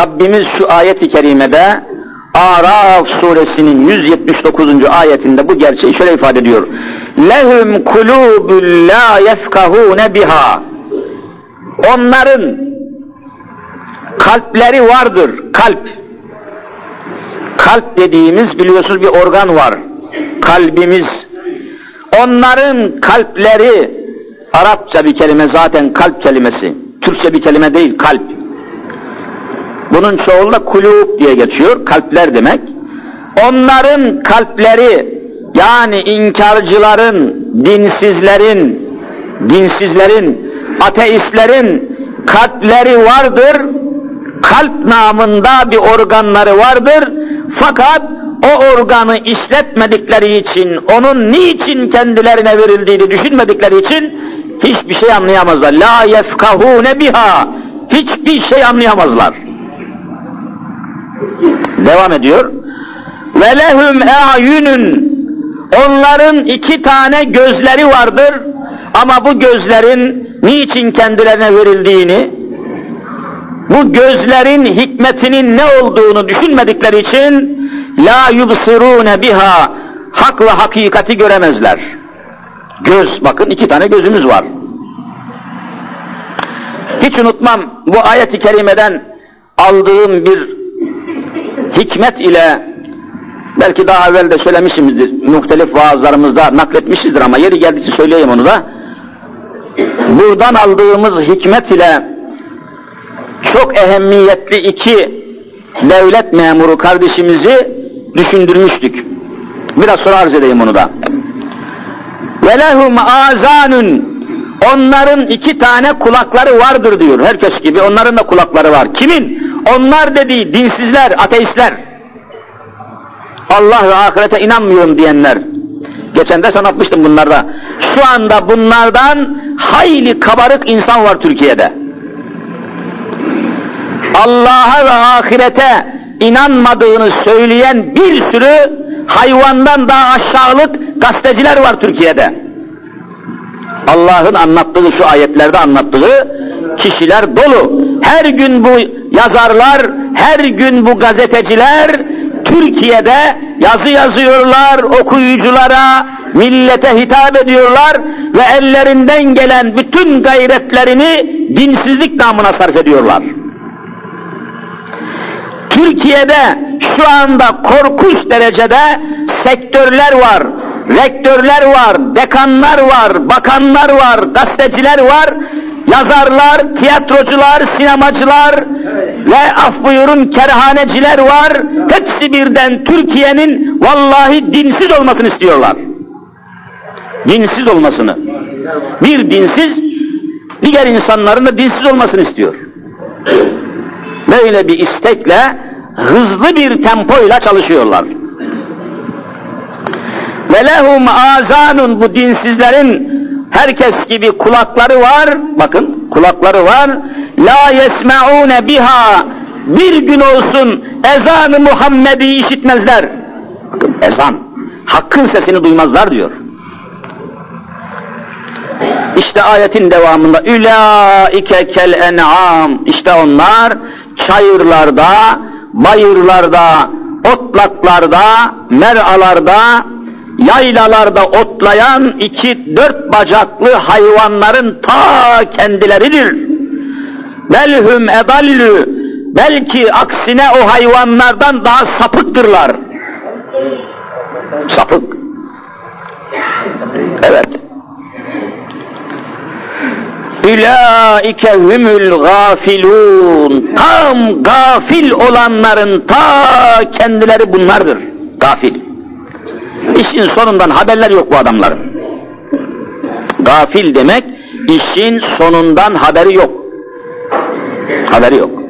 Rabbimiz şu ayet-i kerimede Araf suresinin 179. ayetinde bu gerçeği şöyle ifade ediyor. Lehum kulubun la yefkahune biha. Onların kalpleri vardır. Kalp. Kalp dediğimiz biliyorsunuz bir organ var. Kalbimiz. Onların kalpleri Arapça bir kelime zaten kalp kelimesi. Türkçe bir kelime değil kalp. Bunun çoğulda kulub diye geçiyor. Kalpler demek. Onların kalpleri yani inkarcıların, dinsizlerin, dinsizlerin, ateistlerin kalpleri vardır. Kalp namında bir organları vardır. Fakat o organı işletmedikleri için, onun niçin kendilerine verildiğini düşünmedikleri için hiçbir şey anlayamazlar. La yefkahune biha. Hiçbir şey anlayamazlar. Devam ediyor. Ve lehum e'yunun Onların iki tane gözleri vardır. Ama bu gözlerin niçin kendilerine verildiğini, bu gözlerin hikmetinin ne olduğunu düşünmedikleri için la yubsirune biha hakla hakikati göremezler. Göz, bakın iki tane gözümüz var. Hiç unutmam bu ayet-i kerimeden aldığım bir hikmet ile belki daha evvel de söylemişimizdir, muhtelif vaazlarımızda nakletmişizdir ama yeri geldikçe söyleyeyim onu da. Buradan aldığımız hikmet ile çok ehemmiyetli iki devlet memuru kardeşimizi düşündürmüştük. Biraz sonra arz edeyim onu da. Ve lehum azanun Onların iki tane kulakları vardır diyor. Herkes gibi onların da kulakları var. Kimin? Onlar dediği dinsizler, ateistler. Allah ve ahirete inanmıyorum diyenler. Geçen de sanatmıştım bunlarda. Şu anda bunlardan hayli kabarık insan var Türkiye'de. Allah'a ve ahirete inanmadığını söyleyen bir sürü hayvandan daha aşağılık gazeteciler var Türkiye'de. Allah'ın anlattığı şu ayetlerde anlattığı kişiler dolu. Her gün bu yazarlar, her gün bu gazeteciler Türkiye'de yazı yazıyorlar, okuyuculara, millete hitap ediyorlar ve ellerinden gelen bütün gayretlerini dinsizlik namına sarf ediyorlar. Türkiye'de şu anda korkunç derecede sektörler var, rektörler var, dekanlar var, bakanlar var, gazeteciler var, yazarlar, tiyatrocular, sinemacılar ve af buyurun kerhaneciler var. Hepsi birden Türkiye'nin vallahi dinsiz olmasını istiyorlar. Dinsiz olmasını. Bir dinsiz diğer insanların da dinsiz olmasını istiyor. Böyle bir istekle hızlı bir tempoyla çalışıyorlar. Ve lehum azanun bu dinsizlerin herkes gibi kulakları var. Bakın kulakları var. La yesmeune biha bir gün olsun ezanı Muhammed'i işitmezler. Bakın ezan. Hakkın sesini duymazlar diyor. İşte ayetin devamında ülaike kel en'am işte onlar çayırlarda, bayırlarda, otlaklarda, meralarda, yaylalarda otlayan iki dört bacaklı hayvanların ta kendileridir. Belhum edallü belki aksine o hayvanlardan daha sapıktırlar. Sapık. Evet. Ülaike humul gafilun. Tam gafil olanların ta kendileri bunlardır. Gafil. İşin sonundan haberler yok bu adamların. Gafil demek işin sonundan haberi yok. Haberi yok.